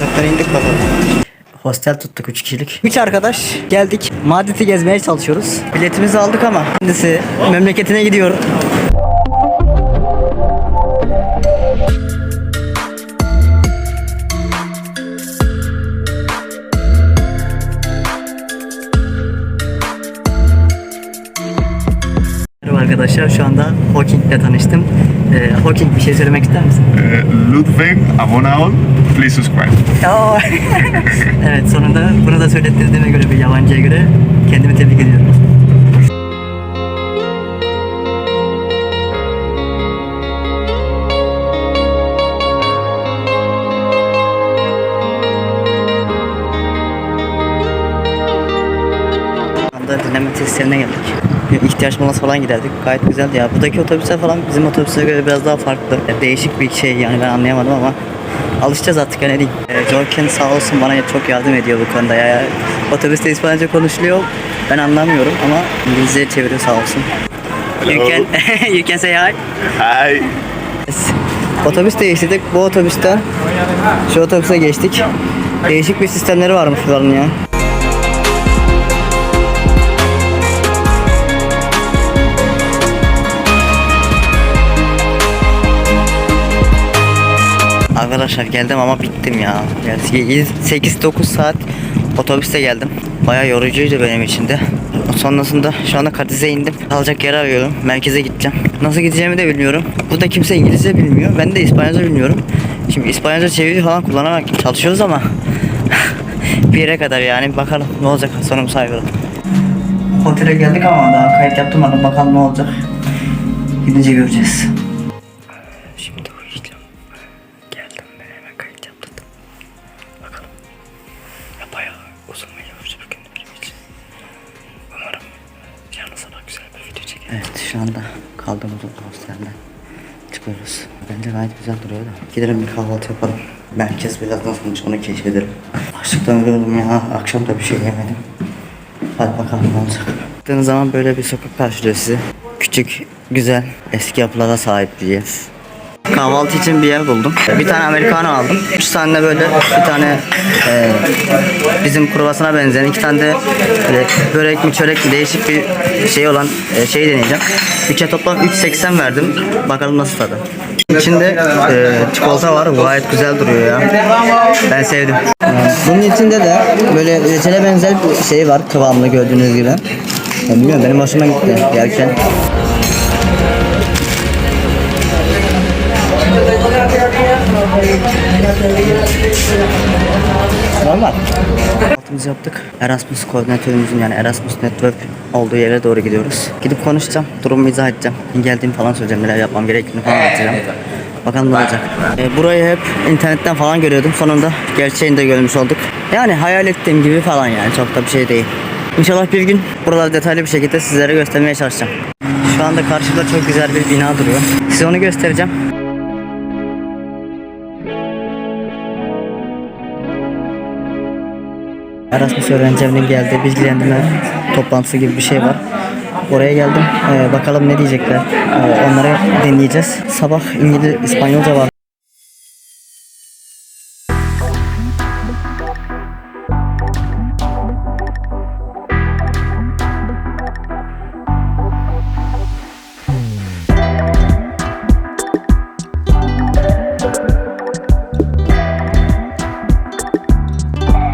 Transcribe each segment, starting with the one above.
Uçaktan indik. Hostel tuttuk 3 kişilik. 3 arkadaş geldik. Madrid'i gezmeye çalışıyoruz. Biletimizi aldık ama kendisi memleketine gidiyor. Merhaba arkadaşlar şu anda Hawking'le tanıştım. Ee, bir şey söylemek ister misin? Uh, Ludwig Abonao, please subscribe. Evet sonunda bunu da söylettirdiğime göre bir yabancıya göre kendimi tebrik ediyorum. Dinleme testlerine geldik. İhtiyaç molası falan giderdik. Gayet güzeldi ya. Buradaki otobüsler falan bizim otobüse göre biraz daha farklı. Değişik bir şey yani ben anlayamadım ama alışacağız artık yani diyeyim. Ee, Jorken sağ olsun bana çok yardım ediyor bu konuda ya. Otobüste İspanyolca konuşuluyor. Ben anlamıyorum ama İngilizce çeviriyor sağ olsun. You Hello. can, you can say hi. Hi. Otobüs değiştirdik. Bu otobüsten şu otobüse geçtik. Değişik bir sistemleri varmış bunların ya. Arkadaşlar geldim ama bittim ya. Yani 8-9 saat otobüste geldim. Bayağı yorucuydu benim için de. Sonrasında şu anda Kadiz'e indim. Kalacak yer arıyorum. Merkeze gideceğim. Nasıl gideceğimi de bilmiyorum. Burada kimse İngilizce bilmiyor. Ben de İspanyolca bilmiyorum. Şimdi İspanyolca çeviri falan kullanarak çalışıyoruz ama bir yere kadar yani bakalım ne olacak sonumuz hayırlı. Otele geldik ama daha kayıt yaptırmadım. Bakalım ne olacak. Gidince göreceğiz. Şu anda kaldığımız oda hostelden çıkıyoruz. Bence gayet güzel duruyor da. Gidelim bir kahvaltı yapalım. Merkez birazdan sonuç onu keşfedelim. Açlıktan ölüyorum ya. Akşam da bir şey yemedim. Hadi bakalım ne olacak. Baktığınız zaman böyle bir sokak karşılıyor sizi. Küçük, güzel, eski yapılara sahip bir yer. Kahvaltı için bir yer buldum. Bir tane americano aldım. Üç tane böyle bir tane e, bizim kruvasına benzeyen iki tane de böyle börek mi çörek mi değişik bir şey olan e, şey deneyeceğim. Üçe toplam 3.80 verdim. Bakalım nasıl tadı. İçinde e, çikolata var. Gayet güzel duruyor ya. Ben sevdim. Bunun içinde de böyle reçele benzer bir şey var. Kıvamlı gördüğünüz gibi. Ya bilmiyorum benim hoşuma gitti yerken. Normal. Altımızı yaptık. Erasmus koordinatörümüzün yani Erasmus Network olduğu yere doğru gidiyoruz. Gidip konuşacağım. Durumu izah edeceğim. Geldiğimi falan söyleyeceğim. Neler yapmam gerektiğini falan anlatacağım. Bakalım ne olacak. Ee, burayı hep internetten falan görüyordum. Sonunda gerçeğini de görmüş olduk. Yani hayal ettiğim gibi falan yani. Çok da bir şey değil. İnşallah bir gün buraları detaylı bir şekilde sizlere göstermeye çalışacağım. Şu anda karşımda çok güzel bir bina duruyor. Size onu göstereceğim. Erasmus öğrenci evinin geldiği bilgilendirme toplantısı gibi bir şey var. Oraya geldim. Ee, bakalım ne diyecekler. Ee, onları dinleyeceğiz. Sabah İngiliz, İspanyolca var.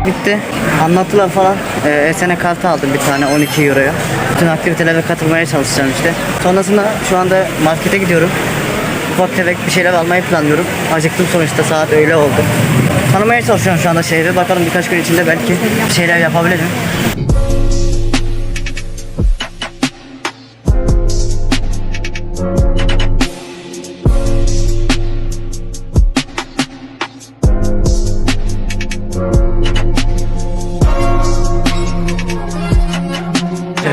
Bitti. Anlattılar falan. Ee, sene kartı aldım bir tane 12 euroya. Bütün aktivitelere katılmaya çalışacağım işte. Sonrasında şu anda markete gidiyorum. Ufak tefek bir şeyler almayı planlıyorum. Acıktım sonuçta saat öyle oldu. Tanımaya çalışıyorum şu anda şehri. Bakalım birkaç gün içinde belki şeyler yapabilirim.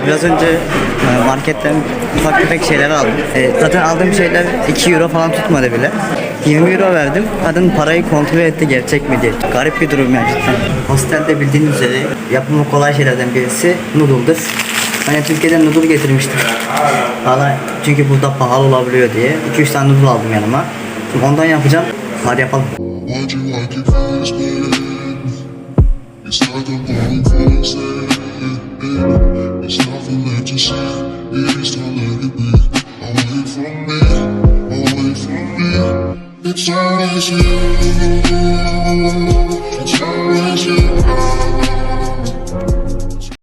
Biraz önce e, marketten ufak tefek şeyler aldım. E, zaten aldığım şeyler 2 euro falan tutmadı bile. 20 euro verdim. Kadın parayı kontrol etti gerçek mi diye. Garip bir durum yani cidden. Hostelde bildiğiniz üzere yapımı kolay şeylerden birisi noodle'dır. Ben de Türkiye'den noodle getirmiştim. Valla çünkü burada pahalı olabiliyor diye. 2-3 tane noodle aldım yanıma. Şimdi ondan yapacağım. Hadi yapalım. It's like left to say. It's not let it be. Away from me, away from me. It's always you. It's always you.